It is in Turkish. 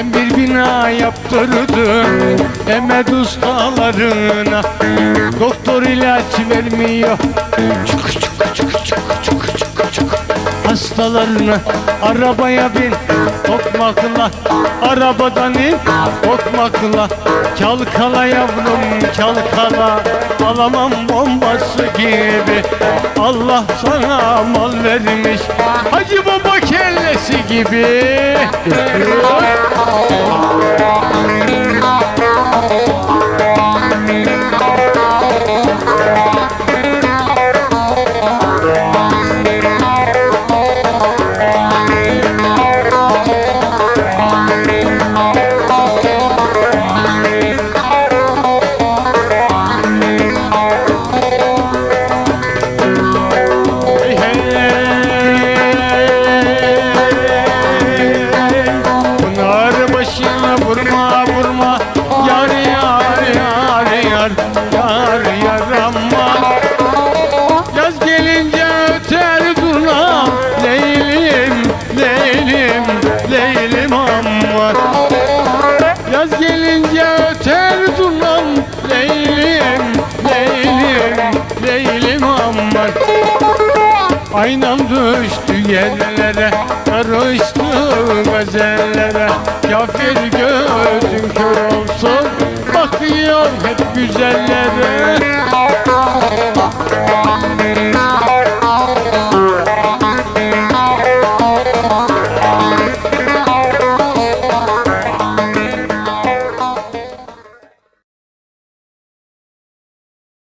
Ben bir bina yaptırdım Emed ustalarına. Doktor ilaç vermiyor. Çık çık çık çık çık çık çık Hastalarına arabaya bin. Tokmakla arabadan in Tokmakla. Çalkala yavrum çalkala. Alamam bombası gibi. Allah sana mal vermiş. Hacı baba kellesi gibi Aynam düştü yerlere Karıştı gazellere Kafir gözün kör olsun Bakıyor hep güzellere